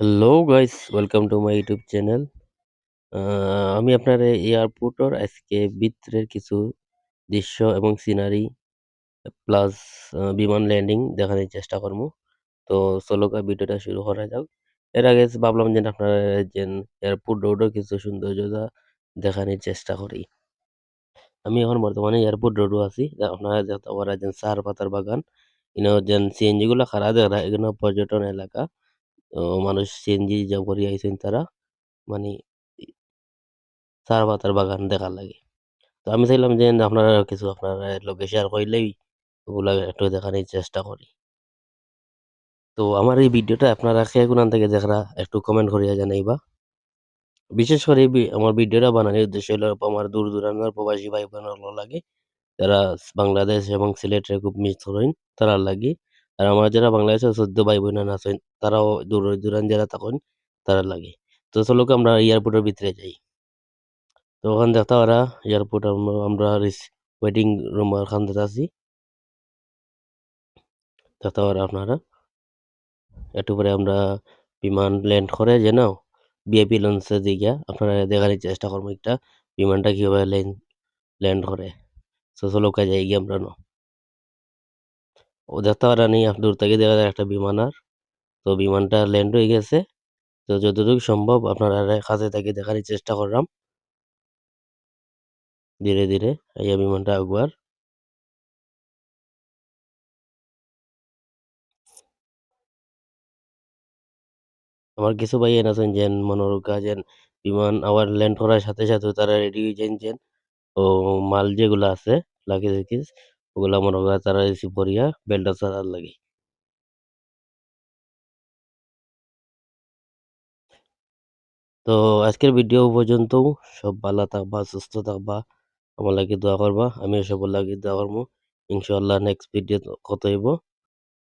Hello guys welcome to my YouTube channel আমি আপনার এয়ারপোর্টর আজকে ভিতরের কিছু দৃশ্য এবং সিনারি প্লাস বিমান ল্যান্ডিং দেখানোর চেষ্টা করব। তো চলোকা ভিডিওটা শুরু করা যাক। এর আগে ভাবলাম যে আপনার যে এয়ারপোর্ট রোডও কিছু সৌন্দর্যতা দেখানোর চেষ্টা করি। আমি এখন বর্তমানে এয়ারপোর্ট রোডও আছি। আপনারা দেখতে পারা যে চার পাতার বাগান। ইনো যেন সিএনজি গুলো খারাপ দেখা এগুলো পর্যটন এলাকা। মানুষ সিএনজি যা করি আইছেন তারা মানে চার পাতার বাগান দেখার লাগে। তো আমি চাইলাম যে আপনারা কিছু আপনারা লগে শেয়ার করলেই ওগুলা একটু দেখানোর চেষ্টা করি। তো আমার এই ভিডিওটা আপনারা কে কোন থেকে দেখরা একটু কমেন্ট করিয়া জানাইবা। বিশেষ করে বি- আমার ভিডিওটা বানানোর উদ্দেশ্য হলো আমার দূর দূরান্তের প্রবাসী ভাই বোনের লাগে, যারা বাংলাদেশ এবং সিলেটে খুব মিস করেন তারা লাগে। আর আমার যারা বাংলাদেশের সদ্য ভাই বোন আছেন, তারাও দূর দূরান্ত যারা থাকেন, তারা লাগে। তো চলো আমরা এয়ারপোর্টের ভিতরে যাই। তো ওখান দেখতে পারা এয়ারপোর্ট আমরা ওয়েটিং রুম ওখান দেখতে আছি। দেখতে পারা আপনারা। একটু পরে আমরা বিমান ল্যান্ড করে যে নাও ভিআইপি লঞ্চের দিকে আপনারা দেখার চেষ্টা করব একটা, বিমানটা কীভাবে ল্যান্ড ল্যান্ড করে। তো চলো যাই গিয়ে আমরা ন পারা নেই দূর থেকে দেখা যায় একটা বিমান আর। তো বিমানটা ল্যান্ড হয়ে গেছে। তো যতটুকু সম্ভব আপনারা কাছে থেকে দেখার চেষ্টা করলাম। ধীরে ধীরে এই বিমানটা আগুয়ার আমার কিছু ভাই আছেন, যেন মনোরোগা, যেন বিমান আবার ল্যান্ড করার সাথে সাথে তারা রেডি হয়ে যান, যেন। ও মাল যেগুলো আছে লাগেজ ওগুলা মনে করেন তারা এসি পরিয়া বেলটা ছাড়ার লাগে। তো আজকের ভিডিও পর্যন্ত সব ভালো থাকবা, সুস্থ থাকবা। আমার লাগে দোয়া করবা। আমি সবার লাগে দোয়া করব ইনশাল্লাহ নেক্সট ভিডিও কত হইব।